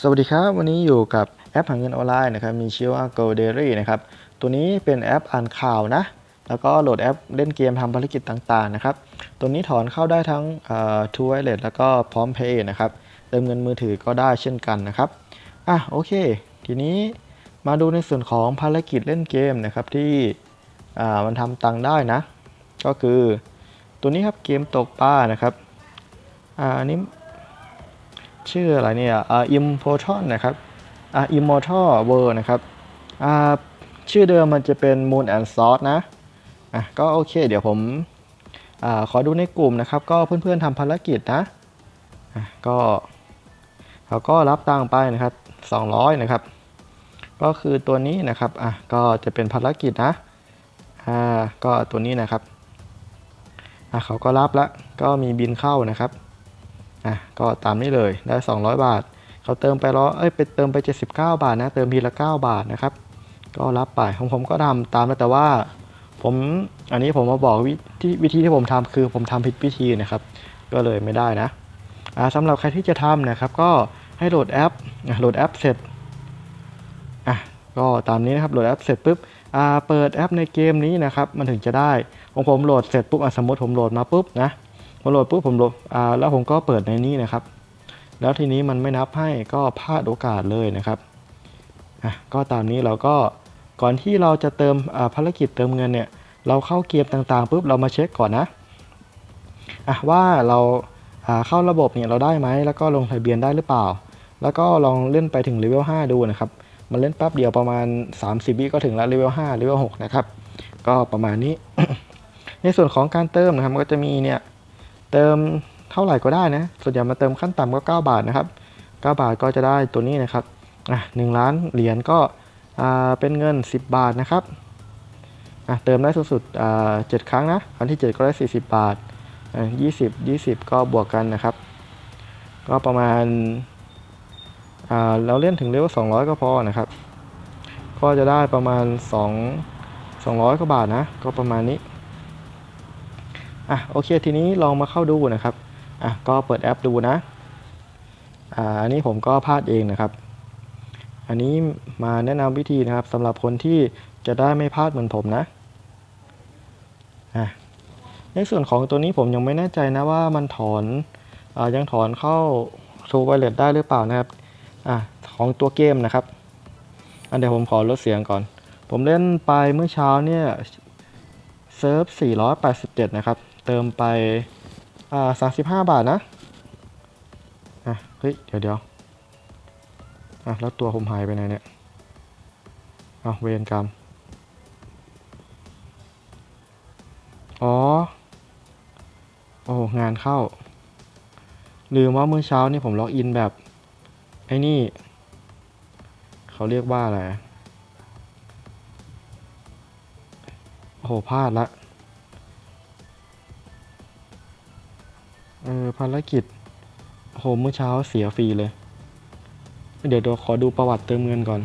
สวัสดีครับ วันนี้อยู่กับแอปหาเงินออนไลน์นะครับ มีชื่อว่า Go Dairy นะครับ ตัวนี้เป็นแอปอ่านข่าวนะ แล้วก็โหลดแอปเล่นเกมทำภารกิจต่างๆนะครับ ตัวนี้ถอนเข้าได้ทั้งเอ่อ True Wallet แล้วก็พร้อม Pay นะครับ เติมเงินมือถือก็ได้เช่นกันนะครับ อะโอเค ทีนี้มาดูในส่วนของภารกิจเล่นเกมนะครับที่อ่ามันทำตังได้นะ ก็คือตัวนี้ครับเกมตกปลานะครับ อ่านี้ ชื่ออะไรเนี่ยอ่า Immortal นะครับอ่า Immortal World นะครับอ่าชื่อเดิมมันจะเป็น Moon and Sword นะอะก็โอเค เดี๋ยวผมอ่าขอดูในกลุ่มนะครับ ก็เพื่อนๆทำภารกิจนะอะก็เขาก็รับตังค์ไปนะครับ 200 นะครับ ก็คือตัวนี้นะครับอะก็จะเป็นภารกิจนะอ่าก็ตัวนี้นะครับอะเขาก็รับแล้วก็มีบินเข้านะครับ อะก็ตามนี้เลยได้ 200 บาท เขาเติมไปร้อเอ้ยไปเติมไป 79 บาทนะ เติมทีละ 9 บาทนะครับ ก็รับไปของผมก็ทำตามแล้วแต่ว่า ผมอันนี้ผมมาบอกวิธีวิธีที่ผมทำคือผมทำผิดวิธีนะครับ ก็เลยไม่ได้นะอ่าสำหรับใครที่จะทำนะครับ ก็ให้โหลดแอปอโหลดแอปเสร็จอะก็ตามนี้นะครับโหลดแอปเสร็จปุ๊บอ่าเปิดแอปในเกมนี้นะครับ มันถึงจะได้ของผมโหลดเสร็จปุ๊บอะสมมติผมโหลดมาปุ๊บนะ พอโหลดปุ๊บผมโหลดอ่าแล้วผมก็เปิดในนี้นะครับ แล้วทีนี้มันไม่นับให้ก็พลาดโอกาสเลยนะครับอะก็ตามนี้เราก็ก่อนที่เราจะเติมอ่าภารกิจเติมเงินเนี่ย เราเข้าเกมต่างๆปุ๊บเรามาเช็คก่อนนะอะว่าเราอ่าเข้าระบบเนี่ยเราได้ไหมแล้วก็ลงทะเบียนได้หรือเปล่า แล้วก็ลองเล่นไปถึงเลเวล5ดูนะครับ มันเล่นแป๊บเดียวประมาณ 30วิก็ถึงแล้วเลเวล5เลเวล6นะครับ ก็ประมาณนี้ ในส่วนของการเติมนะครับมันก็จะมีเนี่ย เติมเท่าไหร่ก็ได้นะ ส่วนใหญ่มาเติมขั้นต่ำก็ 9 บาทนะครับ 9 บาทก็จะได้ตัวนี้นะครับอะ1ล้านเหรียญก็อ่าเป็นเงิน 10 บาทนะครับอะเติมได้สูงสุดอ่า7ครั้งนะ ครั้งที่ 7 ก็ได้ 40 บาทอ่า20 20 ก็บวกกันนะครับ ก็ประมาณอ่าเราเล่นถึงเลเวล200 ก็พอนะครับ ก็จะได้ประมาณ 2 200 กว่าบาทนะ ก็ประมาณนี้ อะโอเคทีนี้ลองมาเข้าดูนะครับอะก็เปิดแอปดูนะอ่าอันนี้ผมก็พลาดเองนะครับ อันนี้มาแนะนำวิธีนะครับสำหรับคนที่จะได้ไม่พลาดเหมือนผมนะอะในส่วนของตัวนี้ผมยังไม่แน่ใจนะว่ามันถอนอายังถอนเข้า True Wallet ได้หรือเปล่านะครับอะของตัวเกมนะครับ อันเดี๋ยวผมขอลดเสียงก่อน ผมเล่นไปเมื่อเช้าเนี่ยเซิร์ฟ487 นะครับ เติมไป อ่าสามสิบห้าบาทนะ อะ เฮ้ย เดี๋ยวเดี๋ยวอะ แล้วตัวผมหายไปไหนเนี่ยอ้าวเวรกรรม อ๋อ โอ้งานเข้า ลืมว่าเมื่อเช้านี่ผมล็อกอินแบบ ไอ้นี่ เขาเรียกว่าอะไร โอ้โหพลาดละ ออภารกิจโหเมื่อเช้าเสียฟรีเลย เดี๋ยวเดี๋ยวขอดูประวัติเติมเงินก่อน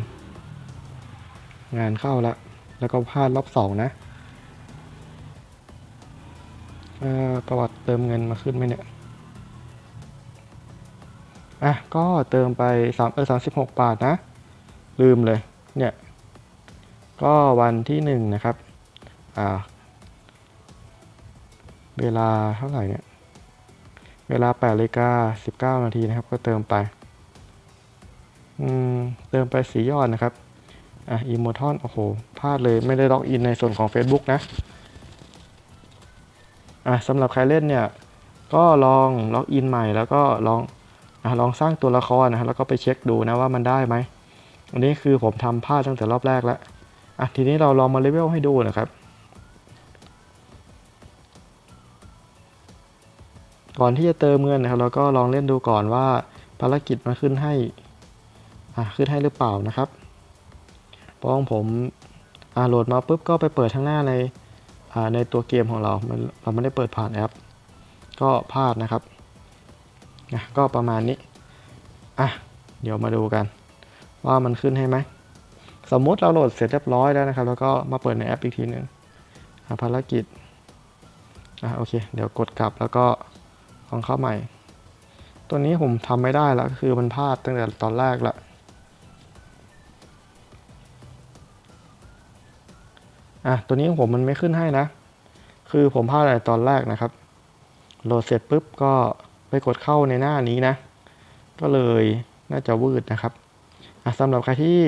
งานเข้าละ แล้วก็พลาดรอบสองนะเออประวัติเติมเงินมาขึ้นไหมเนี่ย อะ ก็เติมไปสามเออสามสิบหกบาทนะ ลืมเลย เนี่ย ก็วันที่หนึ่งนะครับ อ่า เวลาเท่าไหร่เนี่ย เวลา8นาฬิกา19 นาทีนะครับ ก็เติมไป อืม เติมไปสียอดนะครับ อะอีโมทอนโอ้โห พลาดเลยไม่ได้ล็อกอินในส่วนของ Facebook นะ อะสำหรับใครเล่นเนี่ย ก็ลองล็อกอินใหม่แล้วก็ลองอะลองสร้างตัวละครนะฮะแล้วก็ไปเช็คดูนะว่ามันได้ไหมอันนี้คือผมทำพลาดตั้งแต่รอบแรกแล้ว อะทีนี้เราลองมาเลเวลให้ดูนะครับ ก่อนที่จะเติมเงินนะครับเราก็ลองเล่นดูก่อนว่าภารกิจมันขึ้นให้อ่าขึ้นให้หรือเปล่านะครับเพราะของผมอ่าโหลดมาปุ๊บก็ไปเปิดข้างหน้าในอ่าในตัวเกมของเราเราไม่ได้เปิดผ่านแอป ก็พลาดนะครับอะก็ประมาณนี้อะเดี๋ยวมาดูกัน ว่ามันขึ้นให้ไหมสมมติเราโหลดเสร็จเรียบร้อยแล้วนะครับ แล้วก็มาเปิดในแอปอีกทีหนึ่งภารกิจอะโอเค เดี๋ยวกดกลับแล้วก็ ลองเข้าใหม่ ตัวนี้ผมทำไม่ได้ละคือมันพลาดตั้งแต่ตอนแรกละอะตัวนี้ผมมันไม่ขึ้นให้นะ คือผมพลาดอะไรตอนแรกนะครับโหลดเสร็จปุ๊บก็ไปกดเข้าในหน้านี้นะ ก็เลยน่าจะวืดนะครับอะสำหรับใครที่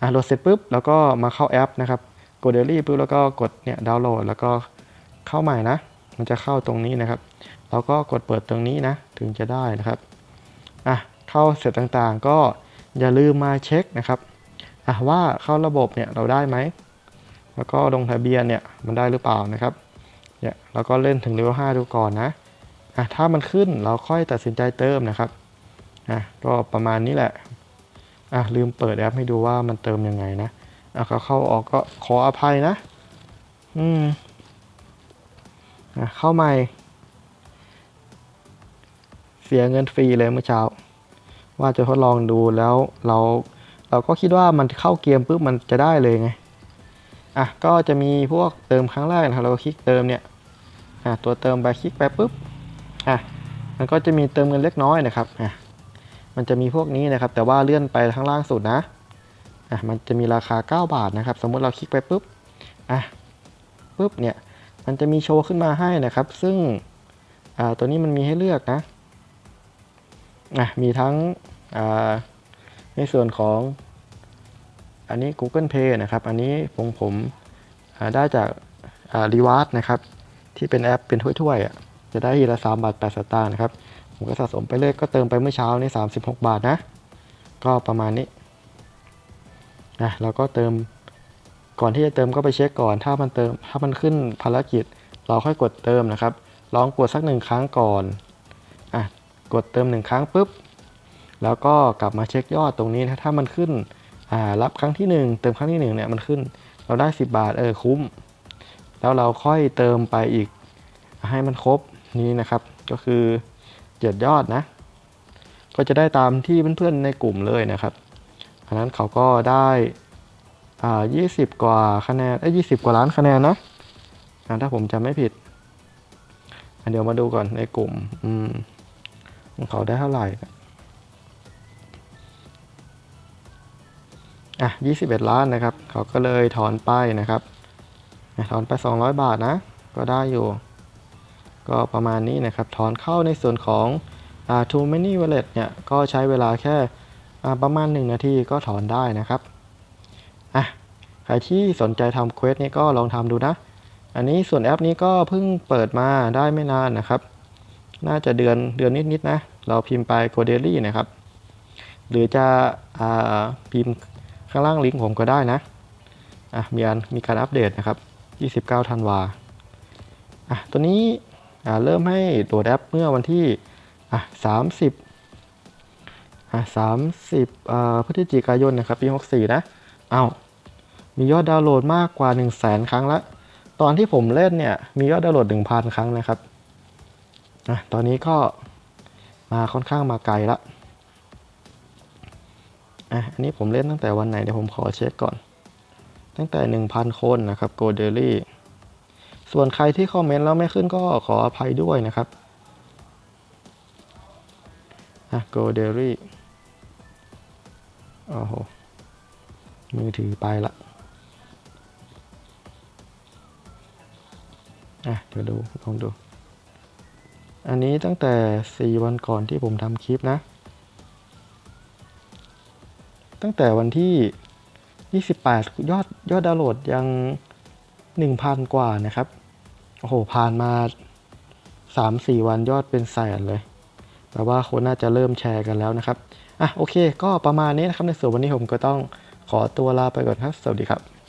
อะโหลดเสร็จปุ๊บแล้วก็มาเข้าแอปนะครับ กดเดลี่ปุ๊บแล้วก็กดเนี่ยดาวน์โหลด แล้วก็เข้าใหม่นะ มันจะเข้าตรงนี้นะครับ แล้วก็กดเปิดตรงนี้นะ ถึงจะได้นะครับอะเข้าเสร็จต่างๆ ก็อย่าลืมมาเช็คนะครับอะว่าเข้าระบบเนี่ยเราได้ไหม แล้วก็ลงทะเบียนเนี่ยมันได้หรือเปล่านะครับเนี่ยเราก็เล่นถึงเลเวล5ดูก่อนนะอะถ้ามันขึ้นเราค่อยตัดสินใจเติมนะครับอะก็ประมาณนี้แหละอะลืมเปิดแอปให้ดูว่ามันเติมยังไงนะอะเขาเข้าออกก็ขออภัยนะ อืมอะเข้าใหม่ สียเงินฟรีเลยเมื่อเช้า ว่าจะทดลองดูแล้วเราเราก็คิดว่ามันเข้าเกมปุ๊บมันจะได้เลยไงอะก็จะมีพวกเติมครั้งแรกนะครับเราคลิกเติมเนี่ยอะตัวเติมไปคลิกไปปุ๊บอะมันก็จะมีเติมเงินเล็กน้อยนะครับอะมันจะมีพวกนี้นะครับ แต่ว่าเลื่อนไปข้างล่างสุดนะอะมันจะมีราคา 9 บาทนะครับ สมมติเราคลิกไปปุ๊บอะปุ๊บเนี่ยมันจะมีโชว์ขึ้นมาให้นะครับ ซึ่งอ่าตัวนี้มันมีให้เลือกนะ อะมีทั้งในส่วนของอันนี้ Google Pay นะครับ อันนี้ผมผมได้จากรีวาร์ดนะครับ ที่เป็นแอปเป็นถ้วยๆจะได้ทีละ3บาท8สตางค์นะครับ ผมก็สะสมไปเลยก็เติมไปเมื่อเช้านี่36บาทนะ ก็ประมาณนี้นะเราก็เติมก่อนที่จะเติมก็ไปเช็คก่อน ถ้ามันเติมถ้ามันขึ้นภารกิจ เราค่อยกดเติมนะครับ ลองกดสักหนึ่งครั้งก่อน กดเติมหนึ่งครั้งปุ๊บ แล้วก็กลับมาเช็คยอดตรงนี้นะถ้ามันขึ้นอ่ารับครั้งที่หนึ่งเติมครั้งที่หนึ่งเนี่ยมันขึ้น เราได้ 10 บาทเออคุ้ม แล้วเราค่อยเติมไปอีกให้มันครบนี้นะครับ ก็คือเจ็ดยอดนะ ก็จะได้ตามที่เพื่อนๆในกลุ่มเลยนะครับอันนั้นเขาก็ได้อ่า20กว่าคะแนนเอ้ย20กว่าล้านคะแนนนะถ้าผมจำไม่ผิดอะเดี๋ยวมาดูก่อนในกลุ่ม อืม เขาได้เท่าไหร่อะ21 ล้านนะครับ เขาก็เลยถอนไปนะครับถอนไป 200 บาทนะ ก็ได้อยู่ ก็ประมาณนี้นะครับ ถอนเข้าในส่วนของอ่า Too Many Wallet เนี่ย ก็ใช้เวลาแค่ประมาณ 1 นาทีก็ถอนได้นะครับอะใครที่สนใจทำเควสนี้ก็ลองทำดูนะ อันนี้ส่วนแอปนี้ก็เพิ่งเปิดมาได้ไม่นานนะครับ น่าจะเดือนเดือนนิดๆนะ เราพิมพ์ไป g o d a i l y นะครับ หรือจะอพิมพ์ข้างล่างลิงก์ผมก็ได้นะอะมีการมีการอัปเดตนะครับ 29ธันวาอะตัวนี้อ่าเริ่มให้โหลดแอปเมื่อวันที่อะ30อะ30อ่าพฤศจิกายนนะครับปี 64 นะเอ้ามียอดดาวน์โหลดมากกว่า 1 0 0 0 0แสนครั้งละ ตอนที่ผมเล่นเนี่ย มียอดดาวน์โหลด 1,000 ครั้งนะครับอะตอนนี้ก็ มาค่อนข้างมาไกลละอะอันนี้ผมเล่นตั้งแต่วันไหนเดี๋ยวผมขอเช็คก่อน ตั้งแต่ 1,000 คนนะครับ Go Daily ส่วนใครที่คอมเมนต์แล้วไม่ขึ้นก็ขออภัยด้วยนะครับอะ Go Daily โอ้โหมือถือไปละอะเดี๋ยวดูลองดู อันนี้ตั้งแต่ 4 วันก่อนที่ผมทำคลิปนะ ตั้งแต่วันที่ 28 ยอดยอดดาวน์โหลดยัง 1,000 กว่านะครับ โอ้โห ผ่านมา 3-4 วันยอดเป็นแสนเลยแปลว่าคนน่าจะเริ่มแชร์กันแล้วนะครับ อะโอเค ก็ประมาณนี้นะครับในส่วนวันนี้ผมก็ต้องขอตัวลาไปก่อนครับ สวัสดีครับ